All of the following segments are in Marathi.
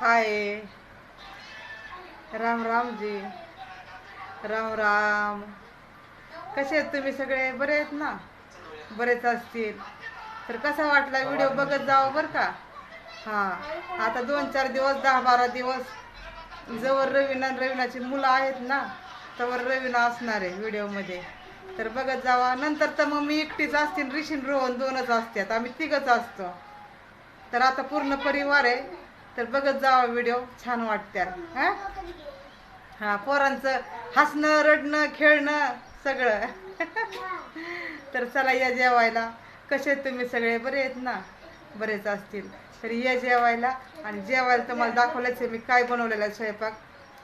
हाय। राम राम जी राम राम। कसे आहेत तुम्ही सगळे? बरे आहेत ना? बरेच असतील. तर कसा वाटला व्हिडिओ बघत जावं बरं का? हां आता दोन चार दिवस दहा बारा दिवस जवळ रवीना आणि रवीनाची मुलं आहेत ना तवर रवीना असणार आहे व्हिडिओमध्ये. तर बघत जावा. नंतर तर मग मी एकटीच असते आणि ऋषीन रोहन दोनच असतात. आम्ही तिघच असतो. तर आता पूर्ण परिवार आहे. तर बघत जावा व्हिडिओ छान वाटत्यात हा? हां पोरांचं हसणं रडणं खेळणं सगळं. तर चला या जेवायला. कसे आहेत तुम्ही सगळे? बरे आहेत ना? बरेच असतील. तर या जेवायला. आणि जेवायला तुम्हाला दाखवलंच आहे मी काय बनवलेलं आहे स्वयंपाक.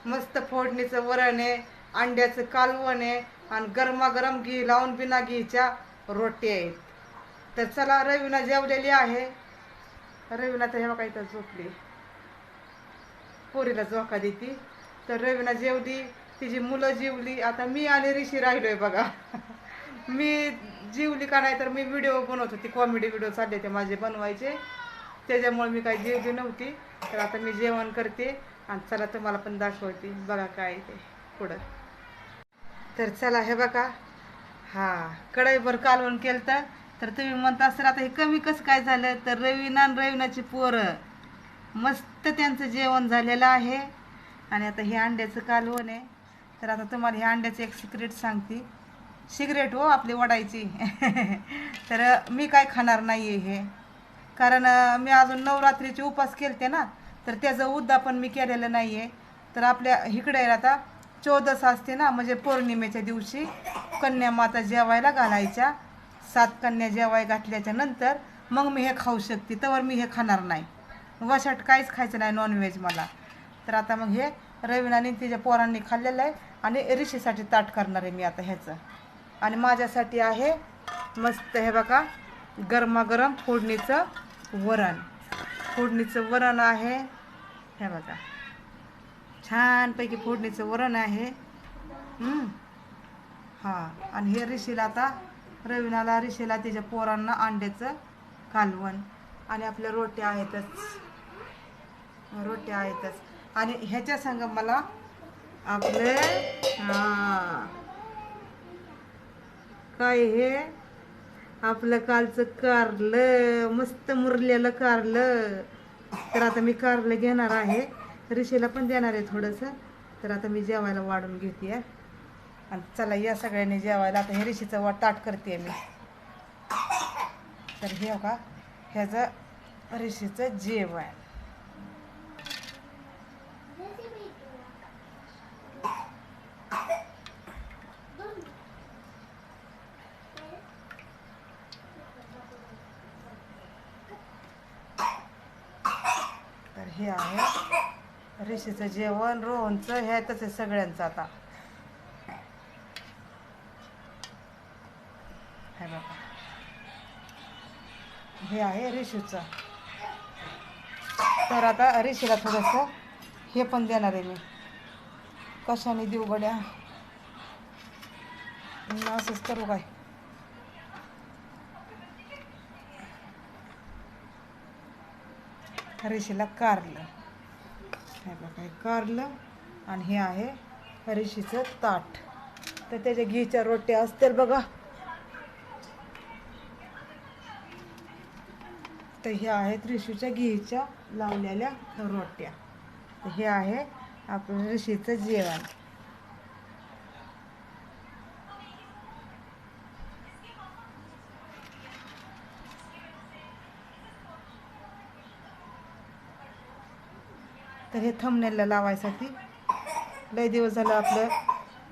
मस्त फोडणीचं वरण आहे अंड्याचं कालवण आहे आणि गरमागरम घी लावून बिना घीच्या रोटी आहेत. तर चला रवीना जेवलेली आहे. रवीना तर हे बघा इथं झोपली. पोरीला झोका देते. तर रवीना जेवली तिची मुलं जेवली. आता मी आणि ऋषी राहिलोय बघा. मी जेवली का नाही तर मी व्हिडिओ बनवत होती. कॉमेडी व्हिडिओ चालले ते माझे बनवायचे. त्याच्यामुळे मी काही जेवली नव्हती. तर आता मी जेवण करते. आणि चला तुम्हाला पण दाखवते. बघा काय ते पुढं. तर चला हे बघा. हा कढईभर कालवण केलं तर तर तुम्ही म्हणता असेल आता हे कमी कसं काय झालं? तर रवीना आणि रवीनाची पोरं. मस्त त्यांचं जेवण झालेलं आहे. आणि आता हे अंड्याचं कालवण आहे. तर आता तुम्हाला हे अंड्याचं एक सिक्रेट सांगते. सिगरेट हो आपली वडायची. तर मी काय खाणार नाही आहे हे. कारण मी अजून नवरात्रीचे उपास केलते ना तर त्याचं उद्यापन मी केलेलं नाही आहे तर आपल्या इकडे आता चौदस असते ना म्हणजे पौर्णिमेच्या दिवशी कन्या माता जेवायला घालायच्या. सात कन्या जेवाय घातल्याच्या नंतर मग मी हे खाऊ शकते. तर मी हे खाणार नाही. वशाट काहीच खायचं नाही नॉनव्हेज मला. तर आता मग हे रवीनाने तिच्या पोरांनी खाल्लेलं आहे आणि ऋषीसाठी ताट करणार आहे मी आता ह्याचं. आणि माझ्यासाठी आहे मस्त हे बघा गरमागरम फोडणीचं वरण. फोडणीचं वरण आहे हे बघा. छानपैकी फोडणीचं वरण आहे. हां आणि हे ऋषीला आता रवीनाला ऋषीला तिच्या पोरांना अंड्याचं कालवण. आणि आपल्या रोट्या आहेतच. रोट्या आहेतच. आणि ह्याच्या संग मला आपले हां. काय हे? आपलं कालचं कारलं मस्त मुरलेलं कारलं. तर आता मी कारलं घेणार आहे. ऋषीला पण देणार आहे थोडंसं. तर आता मी जेवायला वाढून घेते. आणि चला या सगळ्यांनी जेवायला. आता हे ऋषीचं वा ताट करते मी. तर हे का ह्याचं ऋषीचं जेवण. तर हे आहे ऋषीचं जेवण रोहनचं ह्यातच आहे सगळ्यांचं आता हे बघा हे आहे ऋषीचं तर आता ऋषीला थोडंसं हे पण देणार आहे मी. कशाने देऊ गड्या असंच करू काय? ऋषीला कारलं. हे बघा कारलं आणि हे आहे ऋषीचं ताट. तर त्याच्या घीच्या रोट्या असतील बघा. तर हे आहेत ऋषीच्या घीच्या लावलेल्या रोट्या. तर हे आहे आपलं ऋषीचं जेवण. तर हे थंबनेलला लावायसाठी लय दिवस झालं आपलं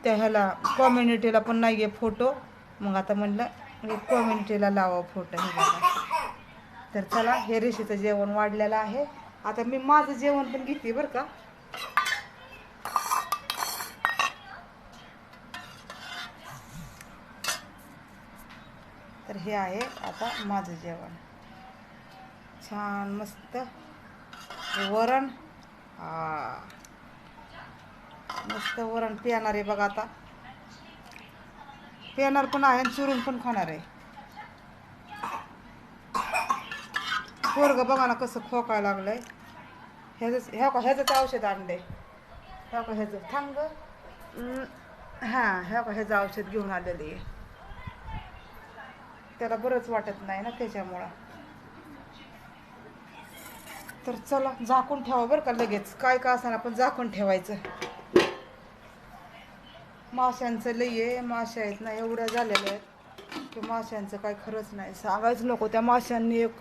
त्या ह्याला कॉम्युनिटीला पण नाही आहे फोटो मग आता म्हणलं कम्युनिटीला लावा फोटो हे बघा. तर चला हे रेशीचं जेवण वाढलेलं आहे. आता मी माझं जेवण पण घेते बरं का. तर हे आहे आता माझं जेवण. छान मस्त. वरण. हा मस्त वरण पिणार आहे बघा आता. पिणार पण आहे आणि चुरून पण खाणार आहे. पोरग बघा ना कसं खोकायला लागलंय. ह्याच ह्या का ह्याचंच औषध आणलंय. ह्या का ह्याचं थांब हां ह्या का ह्याचं औषध घेऊन आलेलं आहे. त्याला बरंच वाटत नाही ना त्याच्यामुळं. तर चला झाकून ठेवा बरं का लगेच. काय का असणार पण झाकून ठेवायचं. माशांचं लई आहे माश्या आहेत ना एवढ्या झालेल्या आहेत. की माशांचं काय खरंच नाही. सांगायच नको त्या माशांनी एक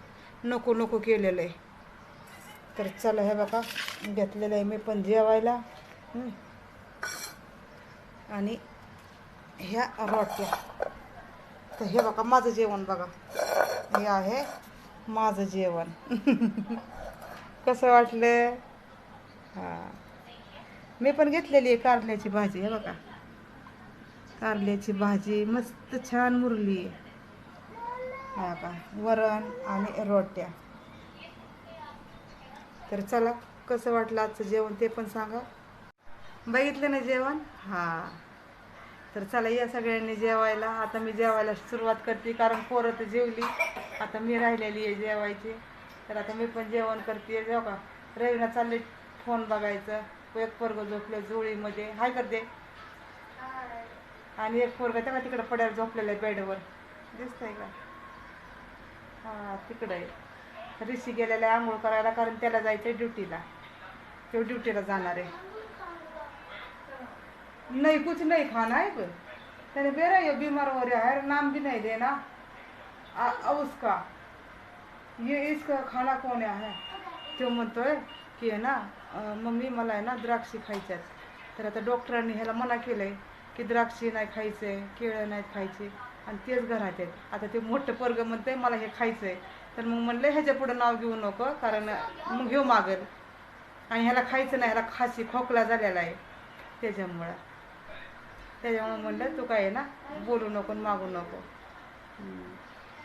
नको नको केलेलं आहे. तर चला हे बघा घेतलेलं आहे मी पण जेवायला. आणि ह्या रोट्या. तर हे बघा माझं जेवण बघा. हे आहे माझं जेवण. कसं वाटलं? हां. मी पण घेतलेली आहे कारल्याची भाजी हे बघा. कारल्याची भाजी मस्त छान मुरली आहे. हा का? वरण आणि रोट्या. तर चला कसं वाटलं आजचं जेवण ते पण सांगा. बघितलं ना जेवण? हां. तर चला या सगळ्यांनी जेवायला. आता मी जेवायला सुरुवात करते कारण पोरं तर जेवली. आता मी राहिलेली आहे जेवायची. तर आता मी पण जेवण करते. जेव का? रवीना चालले फोन बघायचं. एक पोरग झोपलं जुळीमध्ये. हाय करते आणि एक पोरग तेव्हा तिकडं पड्यावर झोपलेलं आहे बेडवर. दिसतंय का? हां तिकडं. आहे ऋषी गेलेला आहे आंघोळ करायला कारण त्याला जायचं आहे ड्युटीला. तो ड्युटीला जाणार आहे. नाही कुछ नाही खाना है कोई त्याने बेरा ये बीमार हो रहा है नाम भी नहीं देना आ, आ उसका. ये इसका खाना कोण आहे तो म्हणतोय की आहे ना मम्मी मला आहे ना द्राक्षी खायच्यात तर आता डॉक्टरांनी ह्याला मना केलंय की द्राक्षी नाही खायचे केळं नाही खायचे. आणि तेच घरात आहेत आता ते मोठं पोरग म्हणते मला हे खायचंय. तर मग म्हणलं ह्याच्या पुढं नाव घेऊ नको कारण मग घेऊ मागेल आणि ह्याला खायचं नाही ह्याला खासी खोकला झालेला आहे. त्याच्यामुळं. त्याच्यामुळं म्हणलं तू काय आहे ना बोलू नको आणि मागू नको.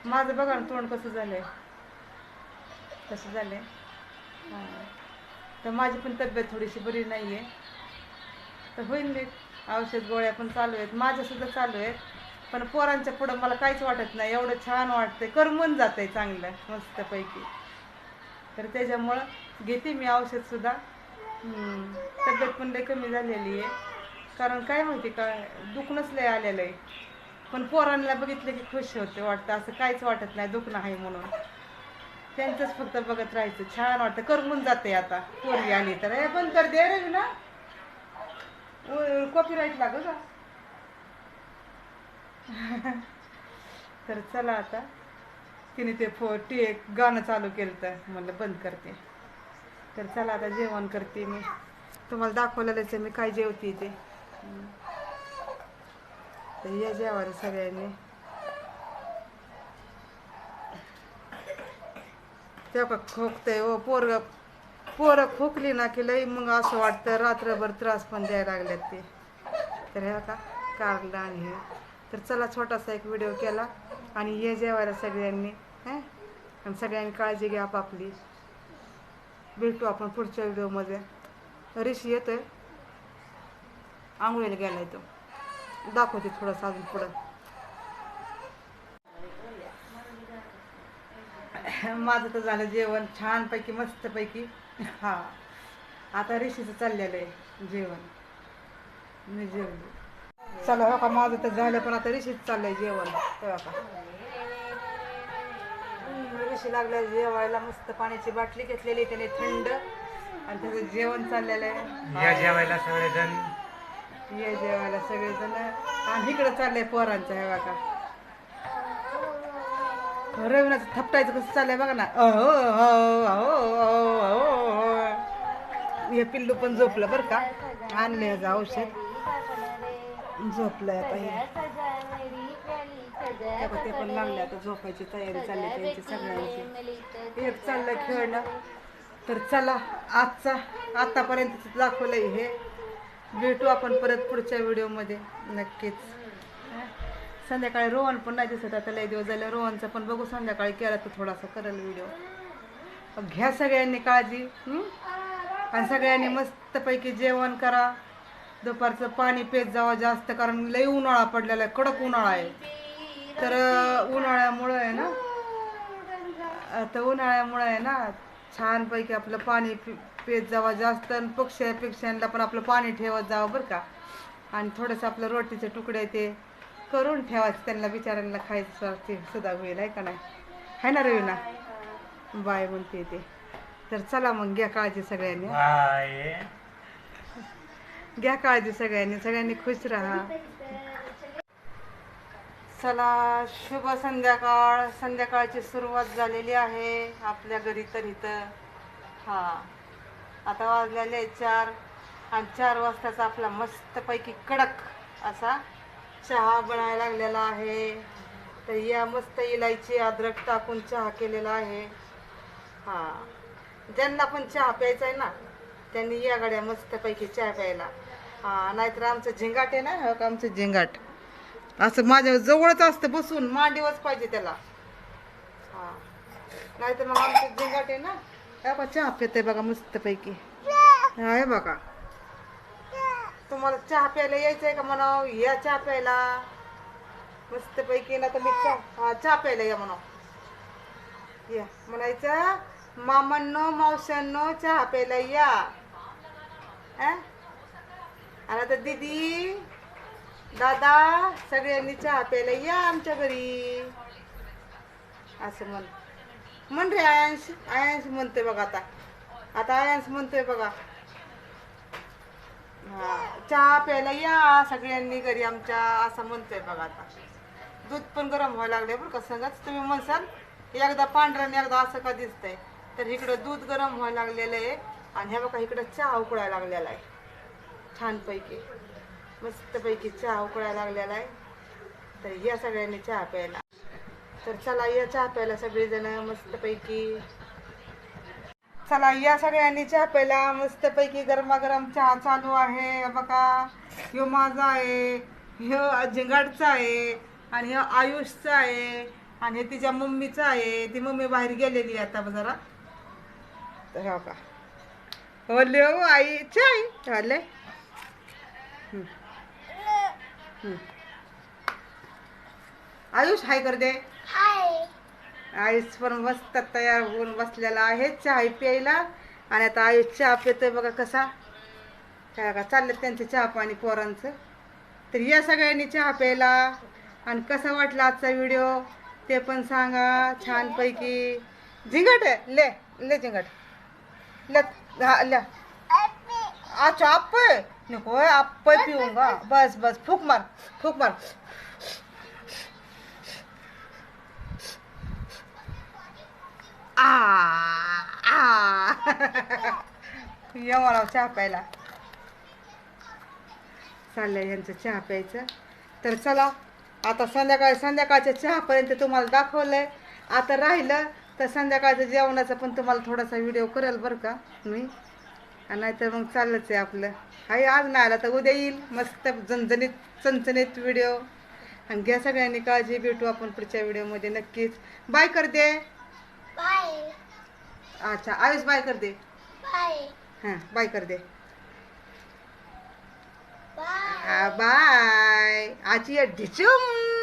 माझं बघा ना तोंड कसं झालंय. कसं झालंय? हां. तर माझी पण तब्येत थोडीशी बरी नाही आहे तर होईल नीट औषध गोळ्या पण चालू आहेत. माझ्यासुद्धा चालू आहेत. पण पोरांच्या पुढं मला काहीच वाटत नाही. एवढं छान वाटतंय. करमून जात आहे चांगलं मस्तपैकी. तर त्याच्यामुळं घेते मी औषधसुद्धा तब्येत पण लई कमी झालेली आहे. कारण काय माहिती का दुखणंच लय आलेलं आहे. पण पोरांना बघितलं की खुश होते वाटतं. असं काहीच वाटत नाही दुखणं आहे म्हणून. त्यांचंच फक्त बघत राहायचं. छान वाटतं. करमून जाते आता. पोरगी आली तर. हे बंद कर दे रे ना कॉपीराईट लागू का? तर चला आता. तिने ते फो टी एक गाणं चालू केलं तर म्हणलं बंद करते. तर चला आता जेवण करते मी. तुम्हाला दाखवलेलंच आहे मी काय जेवते ते. तर या जेवायला सगळ्यांनी. तेव्हा का खोकतंय हो, ओ पोरग पोरं खोकली ना की लई मग असं वाटतं रात्रभर त्रास पण द्यायला लागल्यात ते. तर ह्या का कारला आणि हे. तर चला छोटासा एक व्हिडिओ केला. आणि ये जेवायला सगळ्यांनी हां? आणि सगळ्यांनी काळजी घ्या आपापली. भेटू आपण पुढच्या व्हिडिओमध्ये ऋषी आहे आंघोळीला गेला तो. दाखवते थोडंसं अजून पुढं. माझं तर झालं जेवण छानपैकी मस्तपैकी. हा. आता ऋषीचं चाललेलं आहे जेवण. मी जेवलो. चला हो का माझं तर झालं पण आता ऋषीच चाललंय जेवण. तेव्हा का ऋषी लागलं जेवायला मस्त पाण्याची बाटली घेतलेली त्याने थंड. आणि त्याचं जेवण चाललेलं आहे. या जेवायला सगळेजण. ये जेवायला सगळेजण. आणि इकडं चाललंय पोरांचं हे बघा. रविनाचं थपटायचं कसं चाललंय बघा ना. अहो हे पिल्लू पण झोपलं बरं का. आणलं ह्याचं औषध. झोपलंय आता हे. तेव्हा ते पण लागले आता झोपायची तयारी चालली त्यांची सगळ्यांची. एक चाललंय खेळणं. तर चला आजचा आतापर्यंत दाखवलंय हे. भेटू आपण परत पुढच्या व्हिडिओमध्ये नक्कीच? संध्याकाळी रोहन पण नाही दिसत आता लय दिवस झाले रोहनचा पण बघू संध्याकाळी केला तर थोडासा करेल व्हिडिओ. घ्या सगळ्यांनी काळजी? आणि सगळ्यांनी मस्तपैकी जेवण करा. दुपारचं पाणी पेत जावं जास्त कारण लई उन्हाळा पडलेला आहे कडक उन्हाळा आहे. तर उन्हाळ्यामुळं आहे ना तर उन्हाळ्यामुळं आहे ना छानपैकी आपलं पाणी पेत जावा जास्त आणि पक्ष्या पक्ष्यांना पण आपलं पाणी ठेवत जावं बरं का. आणि थोडंसं आपलं रोटीचे तुकडे ते करून ठेवायचं त्यांना बिचाऱ्यांना खायचं ते सुद्धा होईल आहे का नाही? आहे ना रवी ना बाय म्हणते ते. तर चला मग घ्या काळजी सगळ्यांनी. घ्या काळजी सगळ्यांनी सगळ्यांनी खुश राहा. चला शुभ संध्याकाळ. संध्याकाळची सुरुवात झालेली आहे आपल्या घरी तर इथं. हा. आता वाजलेले आहे चार आणि चार वाजताचा आपला मस्तपैकी कडक असा चहा बनायला लागलेला आहे. तर या मस्त इलायची अद्रक टाकून चहा केलेला आहे. हा. ज्यांना पण चहा प्यायचा आहे ना त्यांनी या गाड्या मस्तपैकी चहा प्यायला. हा नाहीतर आमचं झिंगाट आहे ना हो का आमचं झिंगाट. असं माझ्या जवळच असतं बसून मांडीवच पाहिजे त्याला. हा. नाहीतर मग आमचं झिंगाट आहे ना हे बघा चहा पिते बघा मस्तपैकी. आहे हे बघा. तुम्हाला चहा प्यायला यायचं आहे का म्हणाव? या चहा प्यायला. मस्तपैकी ना तर मी चहा हा चहा प्यायला या म्हणाव. या म्हणायचं मामांनो मावशांनो चहा प्यायला या. अं? आणि आता दीदी दादा सगळ्यांनी चहा प्यायला या आमच्या घरी. असं म्हण म्हण रे आयांश आयांश म्हणतोय बघा आता. आता आयांश म्हणतोय बघा. हा चहा प्यायला या सगळ्यांनी घरी आमच्या असं म्हणतोय बघा आता. दूध पण गरम व्हायला लागले बरं का सांगाच तुम्ही म्हणसाल एकदा पांढरं आणि एकदा असं का दिसतंय. तर इकडं दूध गरम व्हायला लागलेलं आहे आणि ह्या बघा इकडं चहा उकळायला लागलेला आहे. छानपैकी. मस्तपैकी चहा उकळायला लागलेला आहे. तर या सगळ्यांनी चहा प्यायला. तर चला या चहा प्यायला सगळेजण मस्तपैकी. चला या सगळ्यांनी चहा प्यायला. मस्तपैकी गरमागरम चहा चालू आहे. बघा. ह्यो माझा आहे. ह्यो झिंगाटचा आहे. आणि ह्यो आयुषचा आहे. आणि हे तिच्या मम्मीचा आहे. ती मम्मी बाहेर गेलेली आहे आता जरा. तर हो का हो आई. चाय ओले आयुष हाय कर दे. आयुष पण मस्त तयार होऊन बसलेला आहे चहा प्यायला. आणि आता आयुष चहा पितोय बघा कसा. काय का चाललं त्यांचं चहा पाणी पोरांचं. तर या सगळ्यांनी चहा प्यायला. आणि कसा वाटला आजचा व्हिडिओ? ते पण सांगा छानपैकी. झिंगट आहे. ले ले झिंगट. ले हा ले. अच्छा आहे नको आप्प पिऊंगा बस बस. फूक मार फूक मार. आ आ. या मला चहा प्यायला. चाललंय यांचं चहा प्यायचं. तर चला आता संध्याकाळी संध्याकाळच्या चहापर्यंत तुम्हाला दाखवलंय. आता राहिलं तर संध्याकाळचं जेवणाचं पण तुम्हाला थोडासा व्हिडिओ करेल बरं का मी. आणि नाहीतर मग चाललंच आहे आपलं. हाय आज नाही आला तर उद्या येईल. मस्त झणझणीत चणचणीत व्हिडिओ आणि घ्या सगळ्यांनी काळजी भेटू आपण पुढच्या व्हिडिओमध्ये नक्कीच. बाय कर दे. अच्छा आयुष बाय कर दे. हां बाय कर दे. बाय आजी ढिचूम